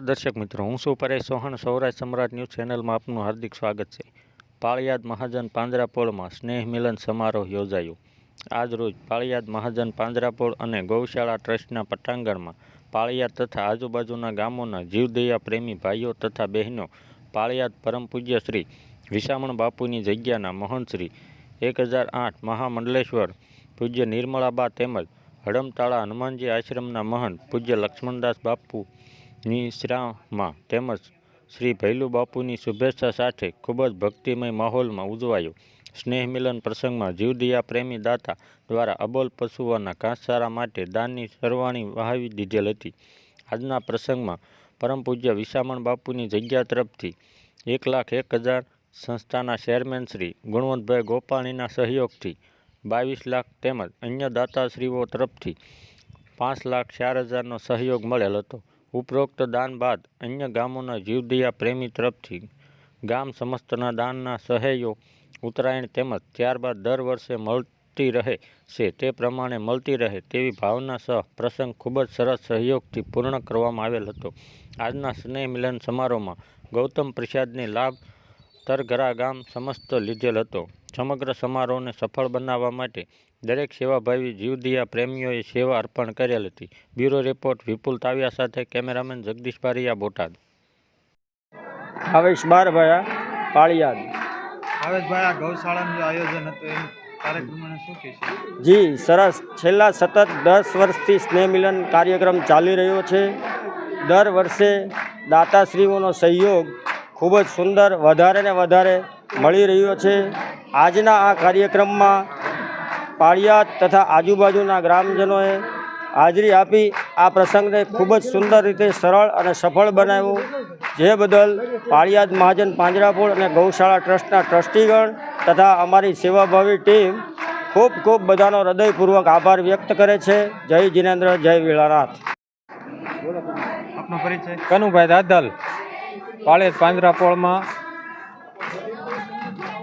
દર્શક મિત્રો, હું છું પરેશ ચૌહાણ. સૌરાષ્ટ્ર સમ્રાટ ન્યૂઝ ચેનલમાં આપનું હાર્દિક સ્વાગત છે. પાળિયાદ મહાજન પાંજરાપોળમાં સ્નેહ મિલન સમારોહ યોજાયો. આજરોજ પાળિયાદ મહાજન પાંજરાપોળ અને ગૌશાળા ટ્રસ્ટના પટાંગણમાં પાળિયાદ તથા આજુબાજુના ગામોના જીવદયા પ્રેમી ભાઈઓ તથા બહેનો પાળિયાદ પરમ પૂજ્ય શ્રી વિસામણ બાપુની જગ્યાના મહંતશ્રી એક હજાર આઠ મહામંડલેશ્વર પૂજ્ય નિર્મળાબા તેમજ હડમતાળા હનુમાનજી આશ્રમના મહંત પૂજ્ય લક્ષ્મણદાસ બાપુની શ્રામાં તેમજ શ્રી ભૈલુ બાપુની શુભેચ્છા સાથે ખૂબ જ ભક્તિમય માહોલમાં ઉજવાયો. સ્નેહ મિલન પ્રસંગમાં જીવદિયા પ્રેમી દાતા દ્વારા અબોલ પશુઓના ઘાસચારા માટે દાનની સરવાણી વહાવી દીધેલ હતી. આજના પ્રસંગમાં પરમ પૂજ્ય વિસામણ બાપુની જગ્યા તરફથી એક લાખ એક હજાર સંસ્થાના ચેરમેન શ્રી ગુણવંતભાઈ ગોપાણીના સહયોગથી બાવીસ લાખ તેમજ અન્ય દાતાશ્રીઓ તરફથી પાંચ લાખ ચાર હજારનો સહયોગ મળેલ હતો. ઉપરોક્ત દાન બાદ અન્ય ગામોના જીવદયા પ્રેમી તરફથી ગામ સમસ્તના દાનના સહયોગ ઉત્તરાયણ તેમજ ત્યારબાદ દર વર્ષે મળતી રહે છે, તે પ્રમાણે મળતી રહે તેવી ભાવના સહ પ્રસંગ ખૂબ જ સરસ સહયોગથી પૂર્ણ કરવામાં આવેલ હતો. આજના સ્નેહ મિલન સમારોહમાં ગૌતમ પ્રસાદની લાભ તરઘરા ગામ સમસ્ત લીધેલ હતો. સમગ્ર સમારોહને સફળ બનાવવા માટે દરેક સેવાભાવી જીવદિયા પ્રેમીઓએ સેવા અર્પણ કરેલ હતી. બ્યુરો રિપોર્ટ વિપુલ તાવિયા સાથે કેમેરામેન જગદીશ પારિયા બોટાદ. ભાવેશ બારભાયા પાળિયાદ. ભાવેશભાઈ આ ગૌશાળાનું જે આયોજન હતું એનું કાર્યક્રમને શું કહેશે જી સરસ. છેલ્લા સતત દસ વર્ષથી સ્નેહ મિલન કાર્યક્રમ ચાલી રહ્યો છે. દર વર્ષે દાતાશ્રીઓનો સહયોગ ખૂબ જ સુંદર વધારે ને વધારે મળી રહ્યો છે. આજના આ કાર્યક્રમમાં પાળિયાદ તથા આજુબાજુના ગ્રામજનોએ હાજરી આપી આ પ્રસંગને ખૂબ જ સુંદર રીતે સરળ અને સફળ બનાવ્યો. જે બદલ પાળિયાદ મહાજન પાંજરાપોળ અને ગૌશાળા ટ્રસ્ટના ટ્રસ્ટીગણ તથા અમારી સેવાભાવી ટીમ ખૂબ ખૂબ બધાનો હૃદયપૂર્વક આભાર વ્યક્ત કરે છે. જય જિનેન્દ્ર, જય વીળાનાથ. કનુભાઈ દાદલ પાળેજ પાંજરાપોળમાં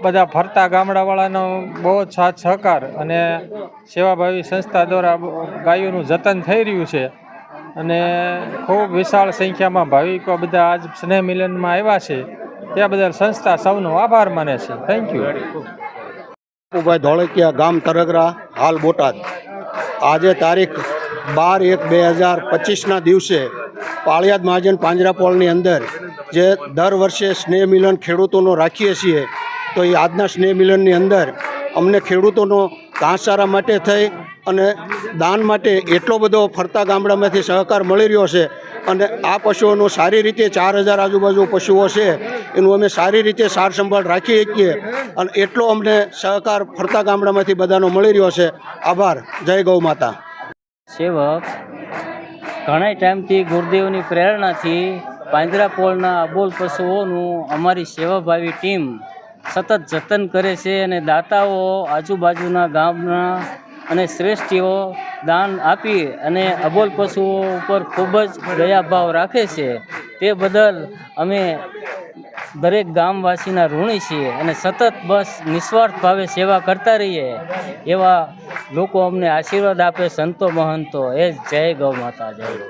બધા ફરતા ગામડાવાળાનો બહુ જ સાથ સહકાર અને સેવાભાવી સંસ્થા દ્વારા ગાયોનું જતન થઈ રહ્યું છે. અને ખૂબ વિશાળ સંખ્યામાં ભાવિકો બધા આજ સ્નેહ મિલનમાં આવ્યા છે. તે બદલ સંસ્થા સૌનો આભાર માને છે. થેન્ક યુ બાપુભાઈ ધોળકિયા ગામ તરગરા, હાલ બોટાદ. આજે તારીખ બાર એક બે હજાર પચીસના દિવસે પાળિયાદ મહાજન પાંજરાપોળની અંદર જે દર વર્ષે સ્નેહ મિલન ખેડૂતોનો રાખીએ છીએ તો એ આજના સ્નેહ મિલનની અંદર અમને ખેડૂતોનો ઘાસચારા માટે થઈ અને દાન માટે એટલો બધો ફરતા ગામડામાંથી સહકાર મળી રહ્યો છે અને આ પશુઓનો સારી રીતે ચાર હજાર આજુબાજુ પશુઓ છે, એનું અમે સારી રીતે સાર સંભાળ રાખી શકીએ અને એટલો અમને સહકાર ફરતા ગામડામાંથી બધાનો મળી રહ્યો છે. આભાર. જય ગૌ માતા. સેવક, ઘણા ટાઈમથી ગુરુદેવની પ્રેરણાથી પાંજરાપોળના અબોલ પશુઓનું અમારી સેવાભાવી ટીમ સતત જતન કરે છે અને દાતાઓ આજુબાજુના ગામના અને શ્રેષ્ઠીઓ દાન આપી અને અબોલ પશુઓ ઉપર ખૂબ જ દયાભાવ રાખે છે. તે બદલ અમે દરેક ગામવાસીના ઋણી છીએ અને સતત બસ નિસ્વાર્થ ભાવે સેવા કરતા રહીએ એવા લોકો અમને આશીર્વાદ આપે સંતો મહંતો. એ જય ગૌ માતા, જય